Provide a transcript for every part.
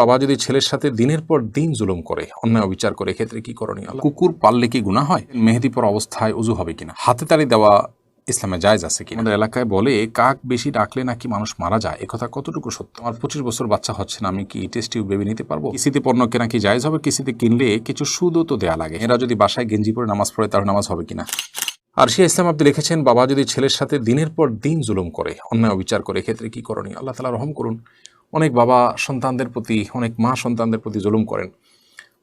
বাবা যদি ছেলের সাথে দিনের পর দিন জুলুম করে, অন্যায় অবিচার করে, এক্ষেত্রে কি করণীয়? কুকুর পাললে কি গুণা হয়? মেহেদি পর অবস্থায় উজু হবে কিনা? হাতে তালি দেওয়া ইসলামে জায়জ আছে কি আমাদের এলাকায় বলে, কাক বেশি ডাকলে নাকি মানুষ মারা যায়? একথা কতটুকু সত্য? আমার পঁচিশ বছর বাচ্চা হচ্ছে না, আমি কি টেস্ট বেবি নিতে পারব? কিস্তিতে পণ্য কেনা কি জায়েজ হবে? কিস্তিতে কিনলে কিছু সুদও তো দেয়া লাগে। এরা যদি বাসায় গেঞ্জি পরে নামাজ পড়ে, তার নামাজ হবে কিনা? আর সে ইসলাম আপনি লিখেছেন, বাবা যদি ছেলের সাথে দিনের পর দিন জুলুম করে, অন্যায় অবিচার করে, এক্ষেত্রে কি করণীয়? আল্লাহ তালা রহম করুন। অনেক বাবা সন্তানদের প্রতি অনেক মা সন্তানদের প্রতি জুলুম করেন।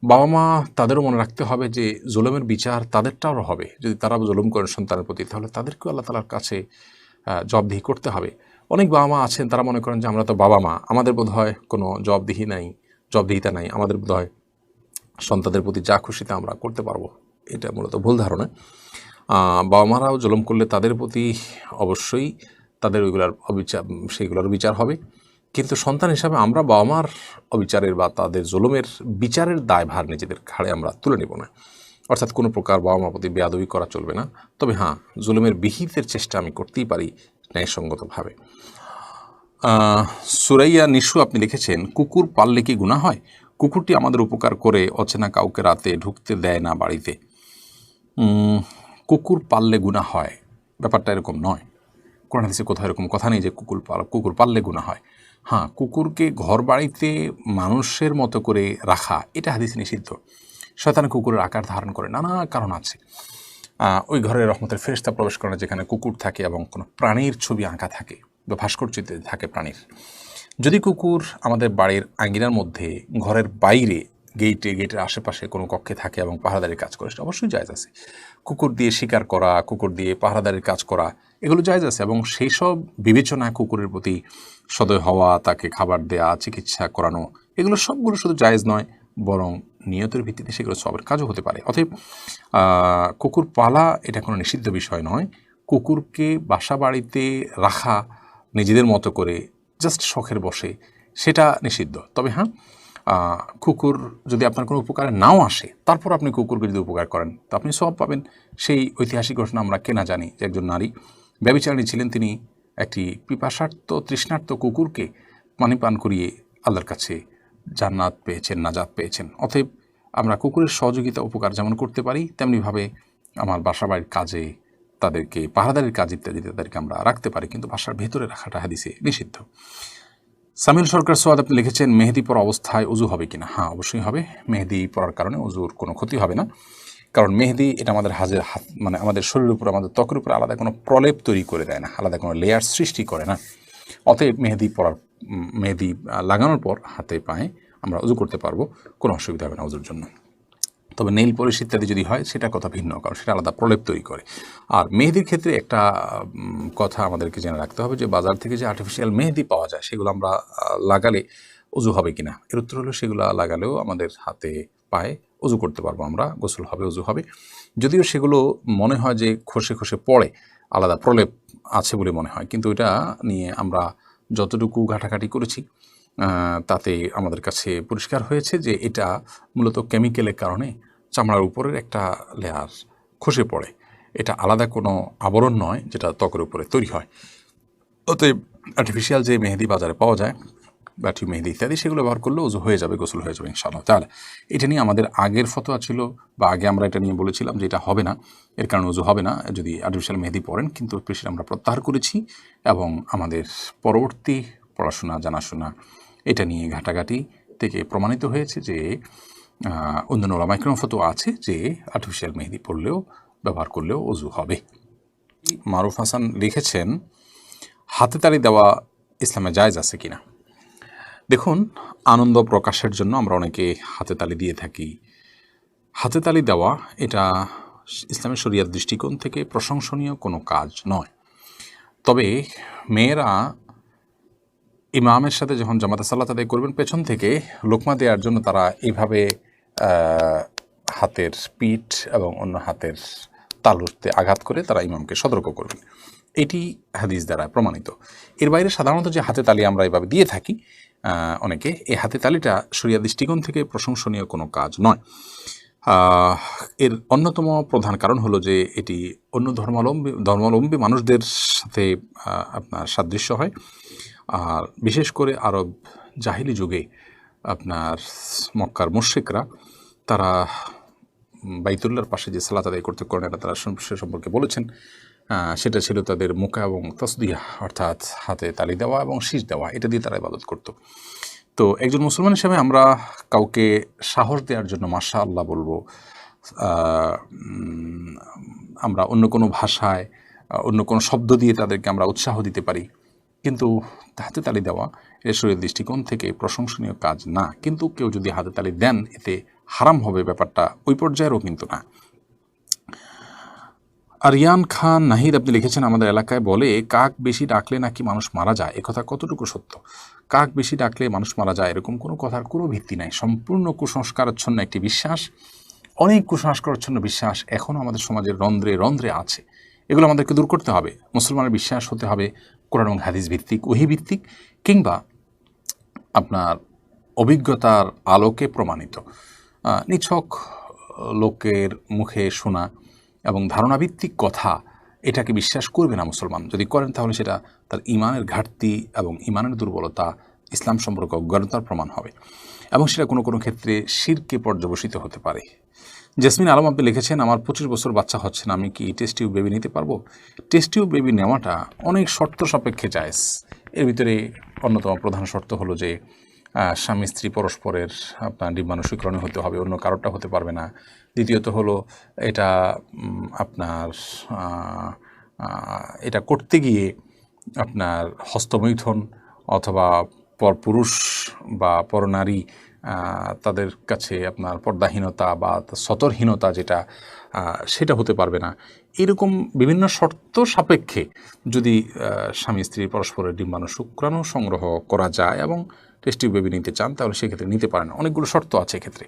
বাবা মা তাদেরও মনে রাখতে হবে যে জুলুমের বিচার তাদেরটাও হবে। যদি তারা জুলুম করেন সন্তানের প্রতি তাহলে তাদেরকেও আল্লাহ তালার কাছে আহ, জবাবদিহি করতে হবে। অনেক বাবা মা আছেন তারা মনে করেন যে আমরা তো বাবা মা আমাদের বোধ হয় কোনো জবাবদিহি নাই জবাবদিহিতা নাই। আমাদের বোধ হয় সন্তানদের প্রতি যা খুশিতে আমরা করতে পারব। এটা মূলত ভুল ধারণা। বাবা মারাও জুলুম করলে তাদের প্রতি অবশ্যই তাদের ওইগুলার অবিচার সেইগুলোর বিচার হবে। কিন্তু সন্তান হিসাবে আমরা বাবা মার অবিচারের বা তাদের জুলুমের বিচারের দায়ভার নিজেদের ঘাড়ে আমরা তুলে নেব না। অর্থাৎ কোনো প্রকার বাবা মার প্রতি বেয়াদবি করা চলবে না। তবে হ্যাঁ জুলুমের বিহিতের চেষ্টা আমি করতেই পারি ন্যায়সঙ্গতভাবে। সুরাইয়া নিশু আপনি লিখেছেন, কুকুর পাললে কি গুণা হয়? কুকুরটি আমাদের উপকার করে, অচেনা কাউকে রাতে ঢুকতে দেয় না বাড়িতে। কুকুর পাললে গুণা হয়? ব্যাপারটা এরকম নয়। কোরআন হাদিসে কোথাও এরকম কথা নেই যে, কুকুর পাল, কুকুর পাললে গুণা হয়। হ্যাঁ কুকুরকে ঘর বাড়িতে মানুষের মতো করে রাখা, এটা হাদিস নিষিদ্ধ। শয়তান কুকুরের আকার ধারণ করে নানা কারণ আছে। ওই ঘরে রহমতের ফেরস্তা প্রবেশ করে যেখানে কুকুর থাকে এবং কোনো প্রাণীর ছবি আঁকা থাকে বা ভাস্কর্যতে থাকে প্রাণীর। যদি কুকুর আমাদের বাড়ির আঙ্গিনার মধ্যে, ঘরের বাইরে গেটে গেটের আশেপাশে কোনো কক্ষে থাকে এবং পাহারাদারির কাজ করে, সেটা অবশ্যই জায়জ আছে। কুকুর দিয়ে শিকার করা, কুকুর দিয়ে পাহারাদারির কাজ করা, এগুলো জায়জ আছে এবং সেই সব বিবেচনা কুকুরের প্রতি সদয় হওয়া, তাকে খাবার দেয়া, চিকিৎসা করানো, এগুলো সবগুলো শুধু জায়েজ নয়, বরং নিয়তের ভিত্তিতে সেগুলো সবের কাজও হতে পারে। অতএব কুকুর পালা এটা কোনো নিষিদ্ধ বিষয় নয়। কুকুরকে বাসা বাড়িতে রাখা, নিজেদের মতো করে জাস্ট শখের বসে, সেটা নিষিদ্ধ। তবে হ্যাঁ কুকুর যদি আপনার কোনো উপকারে নাও আসে, তারপর আপনি কুকুরকে যদি উপকার করেন, তো আপনি সব পাবেন। সেই ঐতিহাসিক ঘটনা আমরা কেনা জানি, যে একজন নারী ব্যবিচারণী ছিলেন, তিনি একটি পিপাসার্থ তৃষ্ণার্ত কুকুরকে পানি পান করিয়ে আল্লাহর কাছে জান্নাত পেয়েছেন, নাজাত পেয়েছেন। অতএব আমরা কুকুরের সহযোগিতা, উপকার যেমন করতে পারি, তেমনিভাবে আমার বাসা বাড়ির কাজে তাদেরকে, পাহারাদারির কাজ ইত্যাদি তাদেরকে আমরা রাখতে পারি, কিন্তু বাসার ভেতরে রাখাটা হাদিসে নিষিদ্ধ। সামিল সরকার সোয়াদ আপনি লিখেছেন, মেহেদি পরা অবস্থায় উজু হবে কিনা? হ্যাঁ অবশ্যই হবে। মেহেদি পরার কারণে উজুর কোনো ক্ষতি হবে না। কারণ মেহেদি, এটা আমাদের হাজের হাত মানে আমাদের শরীরের উপর, আমাদের ত্বকের উপর আলাদা কোনো প্রলেপ তৈরি করে দেয় না, আলাদা কোনো লেয়ার সৃষ্টি করে না। অতএব মেহেদি পরার, মেহেদি লাগানোর পর হাতে পায়ে আমরা উজু করতে পারব, কোনো অসুবিধা হবে না উজুর জন্য। তবে নেইল পলিশ ইত্যাদি যদি হয়, সেটা কথা ভিন্ন, কারণ সেটা আলাদা প্রলেপ তৈরি করে। আর মেহেদির ক্ষেত্রে একটা কথা আমাদেরকে জেনে রাখতে হবে যে, বাজার থেকে যে আর্টিফিশিয়াল মেহেদি পাওয়া যায়, সেগুলো আমরা লাগালে উজু হবে কিনা? এর উত্তর হলো, সেগুলো লাগালেও আমাদের হাতে পায়ে উজু করতে পারব আমরা, গোসল হবে, উজু হবে। যদিও সেগুলো মনে হয় যে খসে খসে পড়ে, আলাদা প্রলেপ আছে বলে মনে হয়, কিন্তু এটা নিয়ে আমরা যতটুকু ঘাটাঘাটি করেছি তাতে আমাদের কাছে পরিষ্কার হয়েছে যে এটা মূলত কেমিক্যালের কারণে চামড়ার উপরের একটা লেয়ার খসে পড়ে। এটা আলাদা কোনো আবরণ নয়, যেটা ত্বকের উপরে তৈরি হয়। অতএব আর্টিফিশিয়াল যে মেহেদি বাজারে পাওয়া যায় ব্যাটি মেহেদি ইত্যাদি, সেগুলো ব্যবহার করলে উজু হয়ে যাবে, গোসল হয়ে যাবে ইনশাআল্লাহ। তাহলে এটা নিয়ে আমাদের আগের ফতোয়া ছিল, বা আগে আমরা এটা নিয়ে বলেছিলাম যে এটা হবে না, এর কারণে উজু হবে না, যদি আর্টিফিশিয়াল মেহেদি পড়েন কিন্তু পেশির আমরা প্রত্যাহার করেছি, এবং আমাদের পরবর্তী পড়াশোনা, জানাশোনা, এটা নিয়ে ঘাটাঘাটি থেকে প্রমাণিত হয়েছে যে অন্যান্য ওলামাইক্রম আছে যে আর্টিফিশিয়াল মেহেদি পড়লেও, ব্যবহার করলেও অজু হবে। মারুফ হাসান লিখেছেন, হাতে তালি দেওয়া ইসলামে জায়জ আছে কিনা? দেখুন, আনন্দ প্রকাশের জন্য আমরা অনেকে হাতে তালি দিয়ে থাকি। হাতে তালি দেওয়া, এটা ইসলামের শরিয়ার দৃষ্টিকোণ থেকে প্রশংসনীয় কোনো কাজ নয়। তবে মেয়েরা ইমামের সাথে যখন জামাতে সাল্লাত আদায় করবেন, পেছন থেকে লোকমা দেওয়ার জন্য তারা এইভাবে হাতের পিঠ এবং অন্য হাতের তালুতে আঘাত করে তারা ইমামকে সতর্ক করবেন। এটি হাদিস দ্বারা প্রমাণিত। এর বাইরে সাধারণত যে হাতে তালি আমরা এভাবে দিয়ে থাকি অনেকে এই হাতে তালিটা শরিয়া দৃষ্টিকোণ থেকে প্রশংসনীয় কোনো কাজ নয়। এর অন্যতম প্রধান কারণ হলো যে এটি অন্য ধর্মাবলম্বী ধর্মাবলম্বী মানুষদের সাথে আপনার সাদৃশ্য হয়। আর বিশেষ করে আরব জাহিলি যুগে আপনার মক্কার মুশ্রিকরা, তারা বাইতুল্লার পাশে যে সালাত আদায় করতে করেন এটা তারা সে সম্পর্কে বলেছেন। সেটা ছিল তাদের মুখা এবং তসদিয়া অর্থাৎ হাতে তালি দেওয়া এবং শীষ দেওয়া, এটা দিয়ে তারা ইবাদত করতো। তো একজন মুসলমান হিসেবে আমরা কাউকে সাহস দেওয়ার জন্য মাশা আল্লাহ বলব আমরা অন্য কোনো ভাষায়, অন্য কোনো শব্দ দিয়ে তাদেরকে আমরা উৎসাহ দিতে পারি। কিন্তু হাতে তালি দেওয়া এ শরীর দৃষ্টিকোণ থেকে প্রশংসনীয় কাজ না। কিন্তু কেউ যদি হাতে তালি দেন, এতে হারাম হবে ব্যাপারটা ওই পর্যায়েরও কিন্তু না। আরিয়ান খান নাহিদ আপনি লিখেছেন, আমাদের এলাকায় বলে, কাক বেশি ডাকলে নাকি মানুষ মারা যায়? একথা কতটুকু সত্য? কাক বেশি ডাকলে মানুষ মারা যায় এরকম কোনো কথার কোনো ভিত্তি নাই। সম্পূর্ণ কুসংস্কারচ্ছন্ন একটি বিশ্বাস, অনেক কুসংস্কারচ্ছন্ন বিশ্বাস এখনও আমাদের সমাজের রন্ধ্রে রন্ধ্রে আছে। এগুলো আমাদেরকে দূর করতে হবে। মুসলমানের বিশ্বাস হতে হবে কোরআন হাদিস ভিত্তিক, ওহি ভিত্তিক, কিংবা আপনার অভিজ্ঞতার আলোকে প্রমাণিত। নিছক লোকের মুখে শোনা এবং ধারণাভিত্তিক কথা, এটাকে বিশ্বাস করবে না মুসলমান। যদি করেন তাহলে সেটা তার ইমানের ঘাটতি এবং ইমানের দুর্বলতা ইসলাম সম্পর্কে অজ্ঞানতার প্রমাণ হবে। এবং সেটা কোনো কোনো ক্ষেত্রে শিরকে পর্যবসিত হতে পারে। জেসমিন আলম আপনি লিখেছেন, আমার পঁচিশ বছর বাচ্চা হচ্ছে না, আমি কি টেস্ট টিউব বেবি নিতে পারব? টেস্ট টিউব বেবি নেওয়াটা অনেক শর্ত সাপেক্ষে জায়েজ এর ভিতরে অন্যতম প্রধান শর্ত হলো যে স্বামী, স্ত্রী পরস্পরের আপনার ডিম্বাণুশীকরণে হতে হবে, অন্য কারোরটা হতে পারবে না। দ্বিতীয়ত হলো, এটা আপনার এটা করতে গিয়ে আপনার হস্তমৈথন অথবা পরপুরুষ বা পরনারী তাদের কাছে আপনার পর্দাহীনতা বা সতর্হীনতা যেটা সেটা হতে পারবে না। এরকম বিভিন্ন শর্ত সাপেক্ষে যদি স্বামী, স্ত্রী পরস্পরের ডিম্বাণু শুক্রাণু সংগ্রহ করা যায় এবং টেস্টি বেবি নিতে চান, তাহলে সেক্ষেত্রে নিতে পারেন। অনেকগুলো শর্ত আছে এক্ষেত্রে।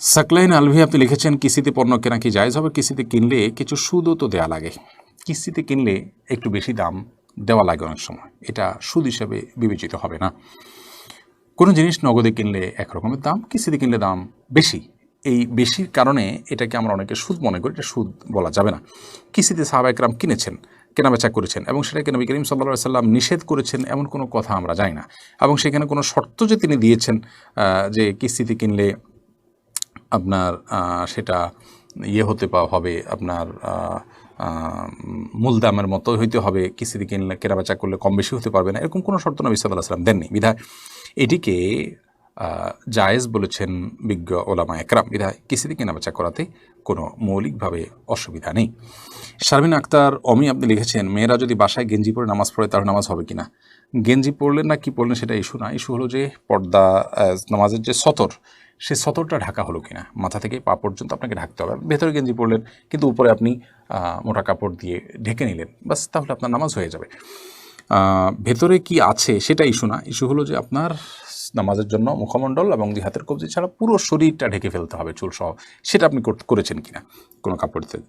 সাকলাইন আলভি, আপনি লিখেছেন, কিস্তিতে পণ্য কেনা কি জায়জ হবে? কিস্তিতে কিনলে কিছু সুদও তো দেওয়া লাগে। কিস্তিতে কিনলে একটু বেশি দাম দেওয়া লাগে অনেক সময়। এটা সুদ হিসাবে বিবেচিত হবে না। কোনো জিনিস নগদে কিনলে একরকমের দাম, কিস্তিতে কিনলে দাম বেশি। এই বেশির কারণে এটাকে আমরা অনেকে সুদ মনে করি, এটা সুদ বলা যাবে না। কিস্তিতে সাহাবা একরাম কিনেছেন, কেনাবেচা করেছেন এবং সেটাকে নবী করিম সাল্লা সাল্লাম নিষেধ করেছেন এমন কোনো কথা আমরা জানি না। এবং সেখানে কোনো শর্ত যে তিনি দিয়েছেন যে কিস্তিতে কিনলে আপনার সেটা ইয়ে হতে পা, হবে আপনার মূল দামের মতো হইতে হবে। কিস্তিতে কিনলে, কেনাবেচা করলে কম বেশি হতে পারবে না। এরকম কোনো শর্ত নবী সাল্লাহ সাল্লাম দেননি। বিধায় এটিকে জায়েজ বলেছেন বিজ্ঞ ওলামা একরাম। বিধায় কিস্তিতে কেনাবেচা করাতে কোনো মৌলিকভাবে অসুবিধা নেই। শারমিন আক্তার, অমি, আপনি লিখেছেন, মেয়েরা যদি বাসায় গেঞ্জি পরে নামাজ পড়ে তাহলে নামাজ হবে কিনা? গেঞ্জি পড়লেন না, কি পড়লেন সেটা ইস্যু না। ইস্যু হলো যে পর্দা নামাজের যে সতর, সে সতরটা ঢাকা হলো কিনা? মাথা থেকে পা পর্যন্ত আপনাকে ঢাকতে হবে। ভেতরে গেঞ্জি পরলেন, কিন্তু উপরে আপনি মোটা কাপড় দিয়ে ঢেকে নিলেন। বাস, তাহলে আপনার নামাজ হয়ে যাবে। ভেতরে কি আছে সেটা ইস্যু না ইস্যু হলো যে আপনার নামাজের জন্য মুখমণ্ডল এবং দুই হাতের কবজি ছাড়া পুরো শরীরটা ঢেকে ফেলতে হবে চুলসহ সেটা আপনি করেছেন কিনা? কোনো কাপড় দিয়ে